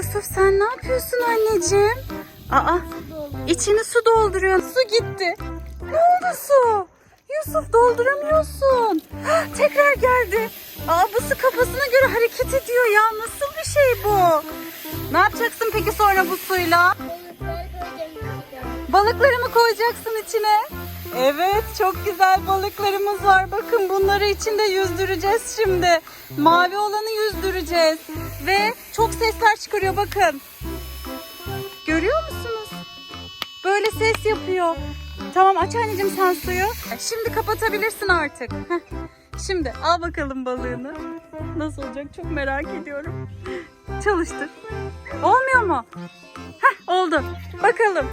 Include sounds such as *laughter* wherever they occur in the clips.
Yusuf sen ne yapıyorsun anneciğim? Aa içini su dolduruyorsun. Su gitti. Ne oldu su? Yusuf dolduramıyorsun. Hah, tekrar geldi. Aa bu su kafasına göre hareket ediyor ya. Nasıl bir şey bu? Ne yapacaksın peki sonra bu suyla? Balıkları mı koyacaksın içine? Evet çok güzel balıklarımız var. Bakın bunları içinde yüzdüreceğiz şimdi. Mavi olanı yüzdüreceğiz. Ve çok sesler çıkarıyor bakın. Görüyor musunuz? Böyle ses yapıyor. Tamam aç anneciğim sen suyu. Şimdi kapatabilirsin artık. Şimdi al bakalım balığını. Nasıl olacak çok merak ediyorum. Çalıştır. Olmuyor mu? Heh, oldu. Bakalım.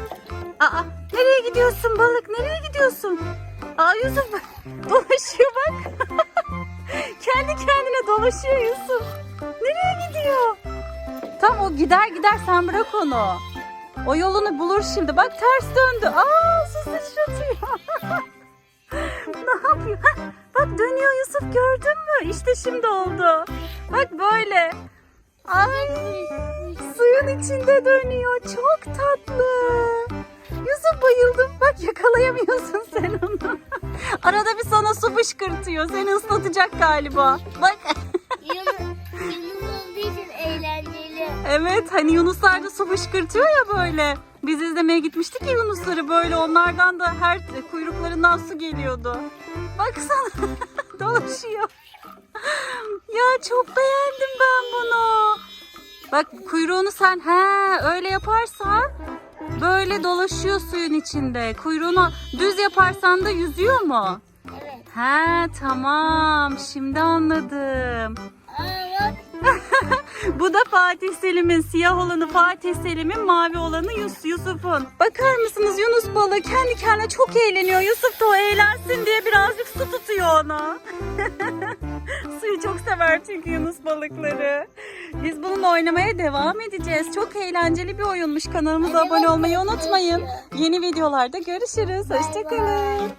Aa, nereye gidiyorsun balık? Nereye gidiyorsun? Aa Yusuf dolaşıyor bak. *laughs* Kendi kendine dolaşıyor Yusuf. Nereye gidiyor? Tam o gider gider sen bırak onu. O yolunu bulur şimdi. Bak ters döndü. Aa su sıçratıyor. *laughs* ne yapıyor? Hah, bak dönüyor Yusuf gördün mü? İşte şimdi oldu. Bak böyle. Ay suyun içinde dönüyor. Çok tatlı. Yusuf bayıldım. Bak yakalayamıyorsun sen onu. *laughs* Arada bir sana su fışkırtıyor. Seni ıslatacak galiba. Bak. *laughs* Yunus, olduğu için eğlenceli. Evet hani Yunuslar da su fışkırtıyor ya böyle. Biz izlemeye gitmiştik ya Yunusları böyle onlardan da her kuyruklarından su geliyordu. Baksana *laughs* dolaşıyor. ya çok beğendim ben bunu. Bak kuyruğunu sen he öyle yaparsan böyle dolaşıyor suyun içinde. Kuyruğunu düz yaparsan da yüzüyor mu? Evet. He tamam şimdi anladım. *laughs* Bu da Fatih Selim'in siyah olanı Fatih Selim'in mavi olanı Yus Yusuf'un. Bakar mısınız Yunus balığı kendi kendine çok eğleniyor. Yusuf da o eğlensin diye birazcık su tutuyor ona. *laughs* Suyu çok sever çünkü Yunus balıkları. Biz bununla oynamaya devam edeceğiz. Çok eğlenceli bir oyunmuş. Kanalımıza abone olmayı unutmayın. Yeni videolarda görüşürüz. Hoşçakalın.